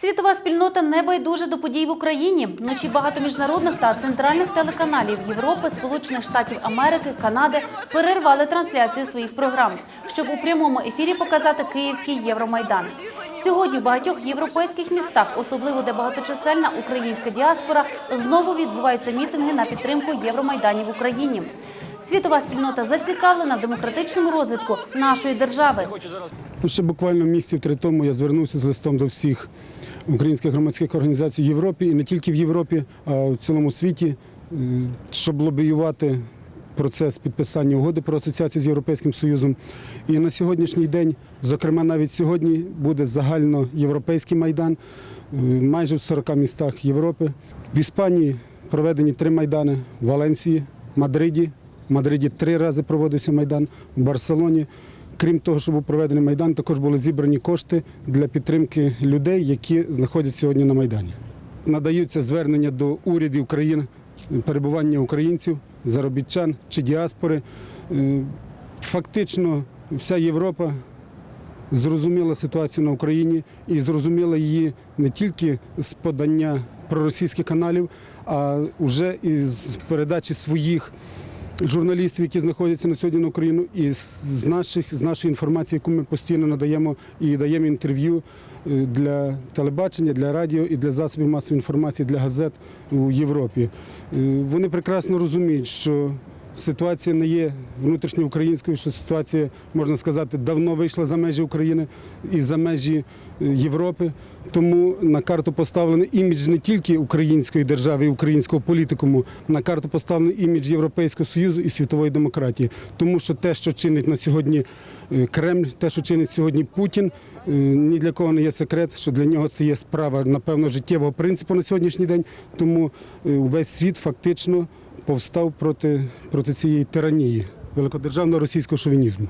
Світова спільнота не байдуже до подій в Україні. Вночі багато міжнародних та центральних телеканалів Європи, Сполучених Штатів Америки, Канади перервали трансляцію своїх програм, щоб у прямому ефірі показати Київський Євромайдан. Сьогодні в багатьох європейських містах, особливо де багаточисельна українська діаспора, знову відбуваються мітинги на підтримку Євромайданів в Україні. Світова спільнота зацікавлена в демократичному розвитку нашої держави. Ну, Ще буквально місяців три тому я звернувся з листом до всіх українських громадських організацій в Європі і не тільки в Європі, а в цілому світі, е, щоб лобіювати процес підписання угоди про асоціацію з Європейським Союзом. І на сьогоднішній день, зокрема навіть сьогодні, буде загальноєвропейський майдан е, майже в 40 містах Європи. В Іспанії проведені три майдани в Валенсії, Мадриді. В Мадриді три рази проводився майдан, в Барселоні. Крім того, що був проведений майдан, також були зібрані кошти для підтримки людей, які знаходяться сьогодні на майдані. Надаються звернення до урядів країн перебування українців, заробітчан чи діаспори. Е, Фактично, вся Європа зрозуміла ситуацію на Україні і зрозуміла її не тільки з подання проросійських каналів, а вже із передачі своїх журналістів, які знаходяться на сьогодні на Україну, і з- наших з нашої інформації, яку ми постійно надаємо і даємо інтерв'ю е, для телебачення, для радіо і для засобів масової інформації, для газет у Європі. Е, Вони прекрасно розуміють, що ситуація не є внутрішньоукраїнською, що ситуація, можна сказати, давно вийшла за межі України і за межі е, Європи. Тому на карту поставлений імідж не тільки української держави і українського політикуму, на карту поставлений імідж Європейського Союзу і світової демократії. Тому що те, що чинить на сьогодні е, Кремль, те, що чинить сьогодні Путін, е, ні для кого не є секрет, що для нього це є справа, напевно, життєвого принципу на сьогоднішній день. Тому увесь світ фактично повстав проти, проти цієї тиранії великодержавного російського шовінізму.